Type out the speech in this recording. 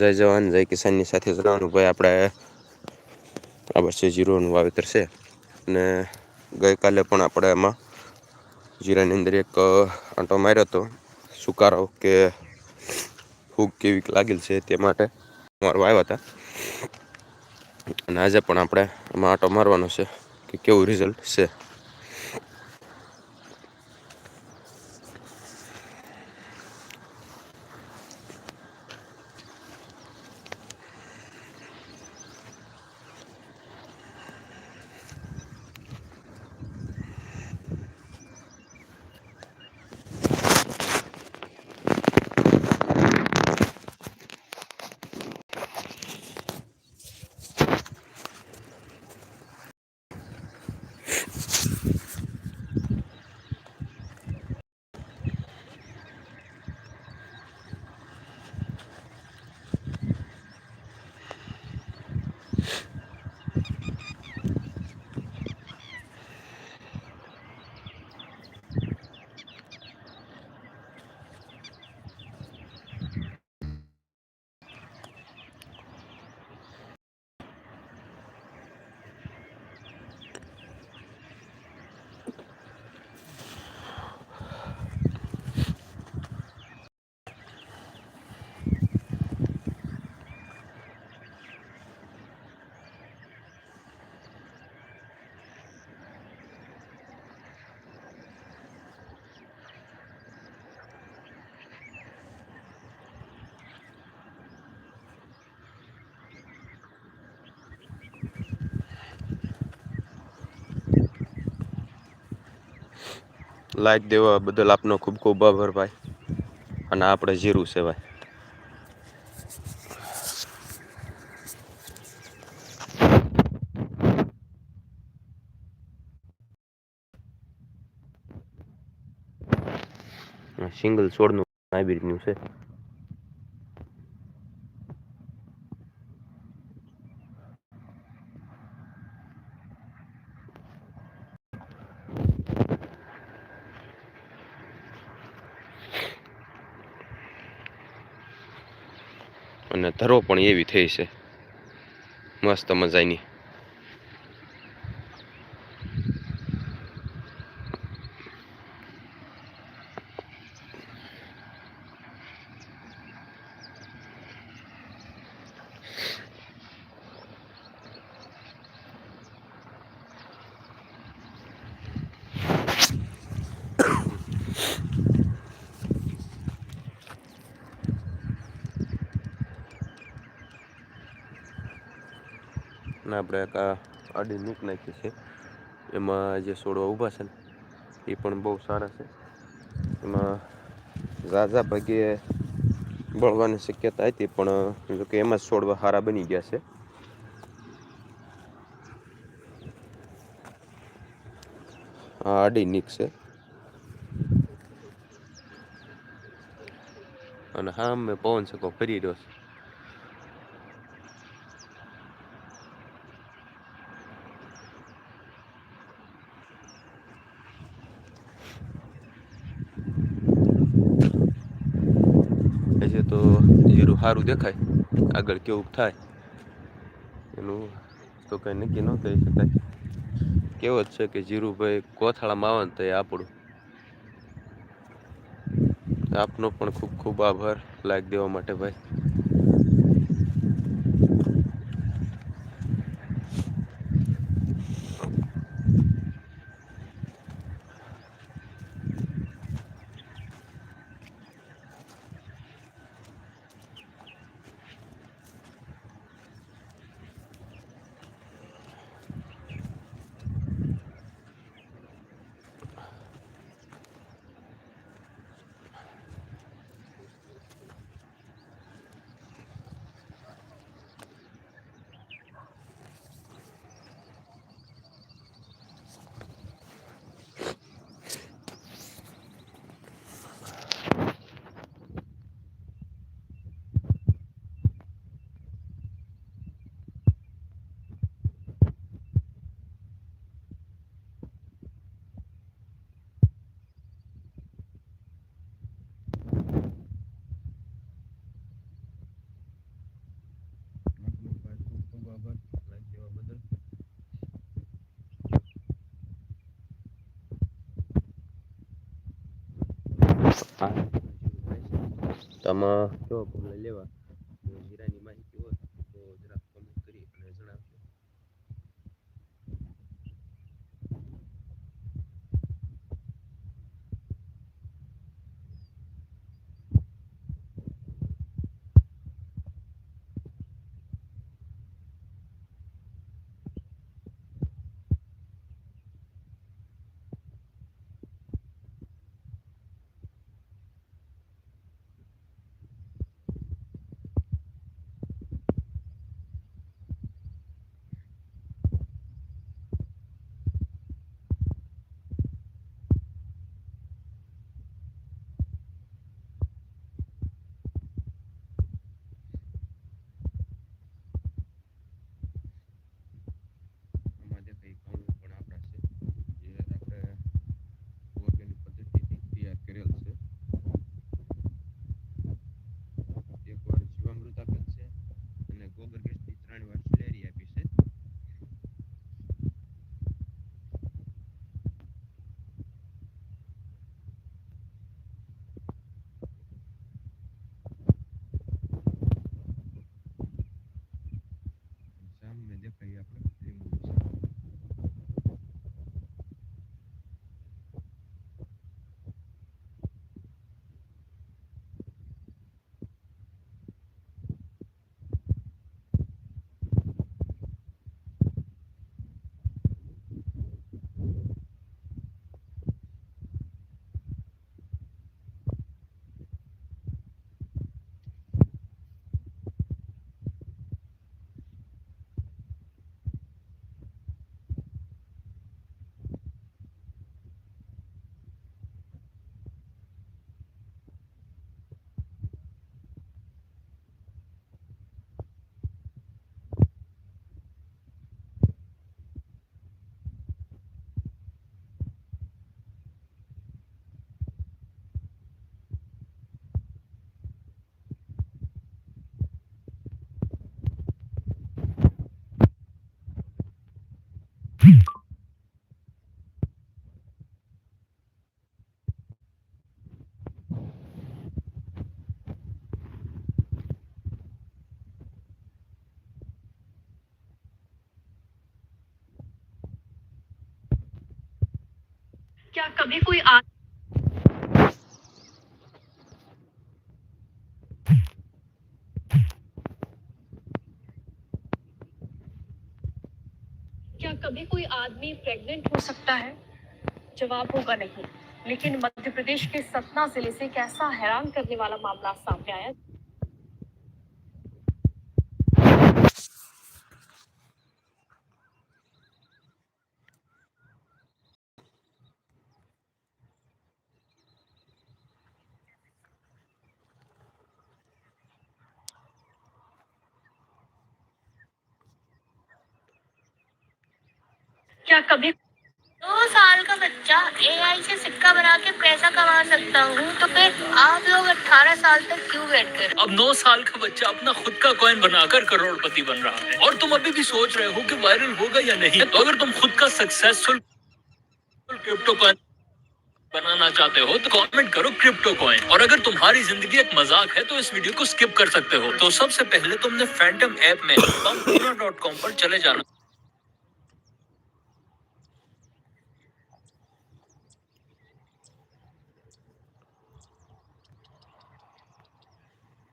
જય જવાન, જય કિસાનની સાથે જણાવવાનું ભાઈ, આપણે આ વર્ષે જીરોનું વાવેતર છે. અને ગઈકાલે પણ આપણે એમાં જીરાની અંદર એક આંટો માર્યો હતો. સુકારો કે ફૂગ કેવી લાગેલ છે તે માટે મારો આવ્યા હતા. અને આજે પણ આપણે એમાં આંટો મારવાનો છે કે કેવું રિઝલ્ટ છે. લાઈક દેવા બદલ આપનો ખૂબ ખૂબ આભાર ભાઈ. અને આપણે જીરું ભાઈ. સિંગલ છોડનું હાઇબ્રિડનું છે. અને ધરો પણ એવી થઈ છે. મસ્ત મજાની. અને આપણે આડી નીક નાખી છે. એમાં જે છોડવા ઊભા છે ને, એ પણ બહુ સારા છે. એમાં ઝાઝા ભાગે બળવાની શક્યતા હતી, પણ જોકે એમાં જ છોડવા સારા બની ગયા છે. આડી નીક છે. અને હા, મેં પવન શકો ફરી રહ્યો છે. હજી તો જીરું સારું દેખાય. આગળ કેવું થાય. એનું તો કંઈ નક્કી ન કહી શકાય. કેવો છે કે જીરુભાઈ કોથળામાં આવે ને તો એ આપણું. આપનો પણ ખૂબ ખૂબ આભાર. લાઈક દેવા માટે ભાઈ. આમાં કેવા પગલાં લેવા? क्या कभी कोई आ क्या कभी कोई आदमी प्रेग्नेंट हो सकता है? जवाब होगा नहीं। लेकिन मध्य प्रदेश के सतना ज़िले से कैसा हैरान करने वाला मामला सामने आया। क्या कभी दो साल का बच्चा एआई से सिक्का बना के पैसा कमा सकता हूँ? तो फिर आप लोग 18 साल तक क्यों वेट कर अब 9 साल का बच्चा अपना खुद का कॉइन बनाकर करोड़पति बन रहा है। और तुम अभी भी सोच रहे हो कि वायरल होगा या नहीं? तो अगर तुम खुद का सक्सेसफुल क्रिप्टो कॉइन बनाना चाहते हो तो कमेंट करो क्रिप्टो कॉइन और अगर तुम्हारी ज़िंदगी एक मज़ाक है तो इस वीडियो को स्किप कर सकते हो। तो सबसे पहले तुमने फैंटम ऐप में डॉट कॉम पर चले जाना।